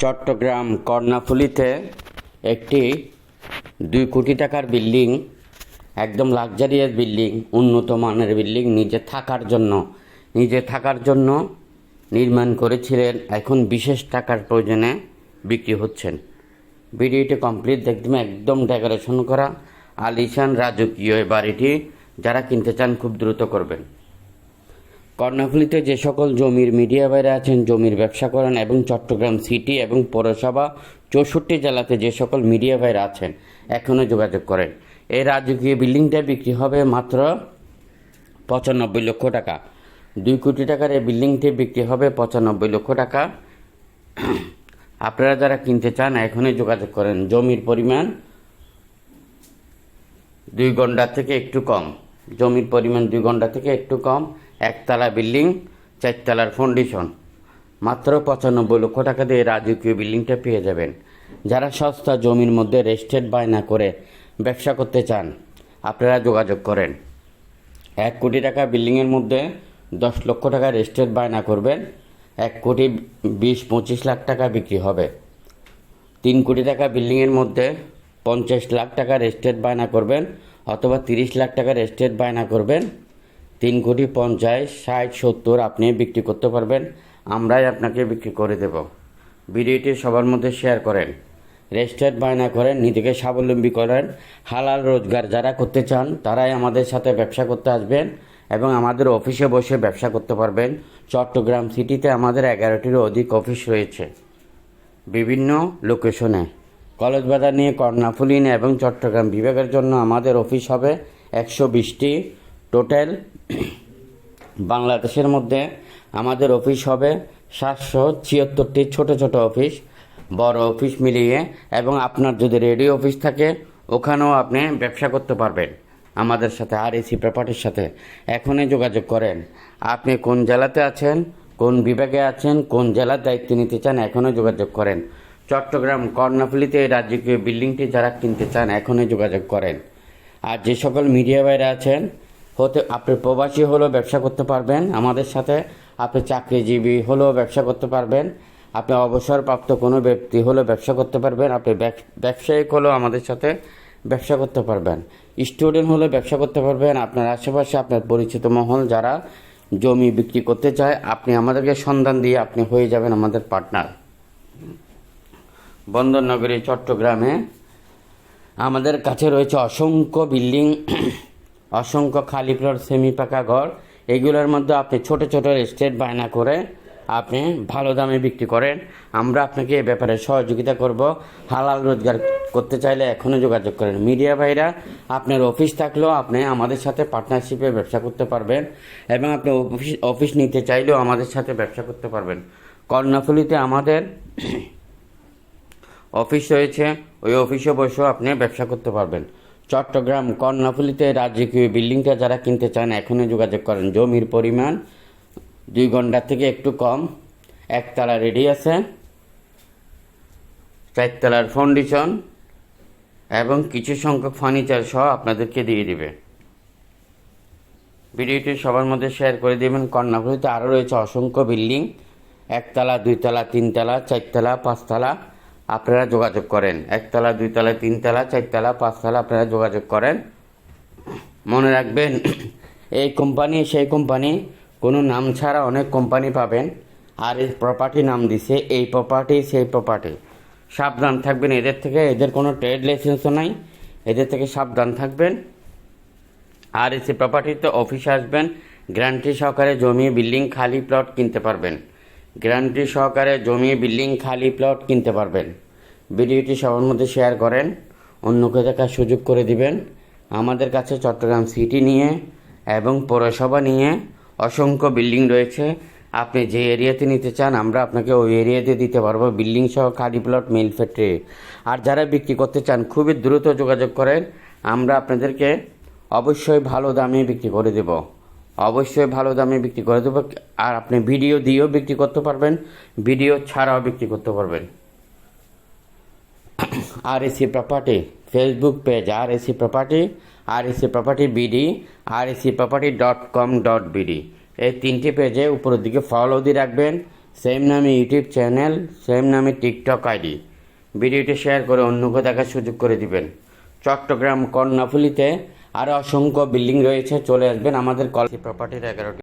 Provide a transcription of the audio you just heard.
চট্টগ্রাম কর্ণাফুলিতে একটি দুই কোটি টাকার বিল্ডিং, একদম লাক্সারিয়াস বিল্ডিং, উন্নত মানের বিল্ডিং নিজে থাকার জন্য, নিজে থাকার জন্য নির্মাণ করেছিলেন। এখন বিশেষ টাকার প্রয়োজনে বিক্রি হচ্ছেন। ভিডিওটি কমপ্লিট দেখবেন একদম ডেকোরেশন করা, আলিশান রাজকীয় বাড়িটি যারা কিনতে চান খুব দ্রুত করবেন। কর্ণাফুলিতে যে সকল জমির মিডিয়া বাইরে আছেন, জমির ব্যবসা করেন এবং চট্টগ্রাম সিটি এবং পৌরসভা চৌষট্টি জেলাতে যে সকল মিডিয়া বাইরে আছেন এখনও যোগাযোগ করেন। এই রাজকীয় বিল্ডিংটা বিক্রি হবে মাত্র পঁচানব্বই লক্ষ টাকা। দুই কোটি টাকার এই বিল্ডিংটি বিক্রি হবে পঁচানব্বই লক্ষ টাকা। আপনারা যারা কিনতে চান, এখনই যোগাযোগ করেন। জমির পরিমাণ দুই ঘণ্টা থেকে একটু কম। জমির পরিমাণ দুই ঘণ্টা থেকে একটু কম, একতলা বিল্ডিং, চারতলার ফাউন্ডেশন মাত্র পঁচানব্বই লক্ষ টাকা দিয়ে রাজকীয় বিল্ডিংটা পেয়ে যাবেন। যারা সস্তা জমির মধ্যে রেস্টেড বায়না করে ব্যবসা করতে চান, আপনারা যোগাযোগ করেন। এক কোটি টাকা বিল্ডিংয়ের মধ্যে দশ লক্ষ টাকা রেস্টেড বায়না করবেন, এক কোটি বিশ পঁচিশ লাখ টাকা বিক্রি হবে। তিন কোটি টাকা বিল্ডিংয়ের মধ্যে পঞ্চাশ লাখ টাকা রেস্টেড বায়না করবেন অথবা তিরিশ লাখ টাকা রেস্টেড বায়না করবেন। তিন কোটি পঞ্চাশ, ষাট, সত্তর আপনি বিক্রি করতে পারবেন। আমরাই আপনাকে বিক্রি করে দেব। ভিডিওটি সবার মধ্যে শেয়ার করেন। রেস্টেড বায়না করেন, নিজেকে স্বাবলম্বী করেন। হালাল রোজগার যারা করতে চান, তারাই আমাদের সাথে ব্যবসা করতে আসবেন এবং আমাদের অফিসে বসে ব্যবসা করতে পারবেন। চট্টগ্রাম সিটিতে আমাদের এগারোটিরও অধিক অফিস রয়েছে। বিভিন্ন লোকেশনে কলেজ বাজার নিয়ে কর্ণাফুলিন এবং চট্টগ্রাম বিভাগের জন্য আমাদের অফিস হবে একশো বিশটি টোটাল। বাংলাদেশের মধ্যে আমাদের অফিস হবে সাতশো ছিয়াত্তরটি ছোট ছোট অফিস, বড় অফিস মিলিয়ে এবং আপনার যদি রেডিও অফিস থাকে, ওখানেও আপনি ব্যবসা করতে পারবেন। আমাদের সাথে আর এসি প্রপার্টির সাথে। এখনই যোগাযোগ করেন। আপনি কোন জেলাতে আছেন, কোন বিভাগে আছেন, কোন জেলার দায়িত্ব নিতে চান এখনও যোগাযোগ করেন। চট্টগ্রাম কর্ণাফুলিতে রাজকীয় বিল্ডিংটি যারা কিনতে চান, এখনই যোগাযোগ করেন। আর যে সকল মিডিয়া বাইরে আছেন, হতে আপনি প্রবাসী হলেও ব্যবসা করতে পারবেন, আমাদের সাথে। আপনি চাকরিজীবী হলেও ব্যবসা করতে পারবেন। আপনি অবসরপ্রাপ্ত কোনো ব্যক্তি হলেও ব্যবসা করতে পারবেন। আপনি ব্যব- ব্যবসায়িক হলেও আমাদের সাথে ব্যবসা করতে পারবেন। স্টুডেন্ট হলেও ব্যবসা করতে পারবেন। আপনার আশেপাশে আপনার পরিচিত মহল যারা জমি বিক্রি করতে চায়, আপনি আমাদেরকে সন্ধান দিয়ে আপনি হয়ে যাবেন আমাদের পার্টনার। বন্দরনগরী, চট্টগ্রামে। আমাদের কাছে রয়েছে অসংখ্য বিল্ডিং, অসংখ্য খালি প্লট সেমি পাকা ঘর। এগুলোর মধ্যে আপনি ছোট ছোট স্টেট বায়না করে আপনি ভালো দামে বিক্রি করেন। আমরা আপনাকে এ ব্যাপারে সহযোগিতা করব। হালাল রোজগার করতে চাইলে এখনও যোগাযোগ করেন। মিডিয়া ভাইরা, আপনার অফিস থাকলেও আপনি আমাদের সাথে পার্টনারশিপে ব্যবসা করতে পারবেন এবং আপনি অফিস অফিস নিতে চাইলেও আমাদের সাথে ব্যবসা করতে পারবেন। কর্ণাফুলিতে আমাদের অফিস রয়েছে, ওই অফিসে বসেও আপনি ব্যবসা করতে পারবেন। চট্টগ্রাম কর্ণাফুলিতে রাজকীয় বিল্ডিংটা যারা কিনতে চান এখনও যোগাযোগ করেন। জমির পরিমাণ দুই ঘণ্টার থেকে একটু কম। একতলা রেডি আছে। চারতলার ফাউন্ডেশন এবং কিছু সংখ্যক ফার্নিচার সহ আপনাদেরকে দিয়ে দিবে। ভিডিওটি সবার মধ্যে শেয়ার করে দেবেন। কর্ণাফুলিতে আরও রয়েছে অসংখ্য বিল্ডিং। একতলা, দুইতলা, তিনতলা, চারতলা, পাঁচতলা। আপনারা যোগাযোগ করেন। একতলা, দুইতলা, তিনতলা, চারতলা, পাঁচতলা আপনারা যোগাযোগ করেন। মনে রাখবেন, এই কোম্পানি, সেই কোম্পানি, কোনো নাম ছাড়া অনেক কোম্পানি পাবেন। আর এই প্রপার্টি নাম দিছে, এই প্রপার্টি সেই প্রপার্টি সাবধান থাকবেন, এদের থেকে, এদের কোনো ট্রেড লাইসেন্সও নাই। এদের থেকে সাবধান থাকবেন। আর এসি প্রপার্টিতে অফিসে আসবেন গ্যারান্টি সহকারে জমি বিল্ডিং খালি প্লট কিনতে পারবেন। গ্যারান্টি সহকারে জমি বিল্ডিং খালি প্লট কিনতে পারবেন। ভিডিওটি সবার মধ্যে শেয়ার করেন, অন্যকে দেখার সুযোগ করে দিবেন। আমাদের কাছে চট্টগ্রাম সিটি নিয়ে এবং পৌরসভা নিয়ে অসংখ্য বিল্ডিং রয়েছে। আপনি যে এরিয়াতে নিতে চান, আমরা আপনাকে ওই এরিয়াতে দিতে পারব। বিল্ডিং সহ খালি প্লট, মিল ফ্যাক্টরি। আর যারা বিক্রি করতে চান, খুবই দ্রুত যোগাযোগ করেন। আমরা আপনাদেরকে অবশ্যই ভালো দামে বিক্রি করে দেব। অবশ্যই ভালো দামে বিক্রি করে দেবো। আর আপনি ভিডিও দিয়েও বিক্রি করতে পারবেন, ভিডিও ছাড়াও বিক্রি করতে পারবেন। R AC property Facebook page R AC property BD R AC property dot com dot BD এই তিনটি পেজে উপরের দিকে ফলো দিয়ে রাখবেন। সেম নামে ইউটিউব চ্যানেল সেম নামে টিকটক আইডি ভিডিওটি শেয়ার করে অন্যকে দেখার সুযোগ করে দিবেন। চট্টগ্রাম কর্ণাফুলিতে আরও অসংখ্য বিল্ডিং রয়েছে। চলে আসবেন আমাদের কলেজ প্রপার্টির এগারোটি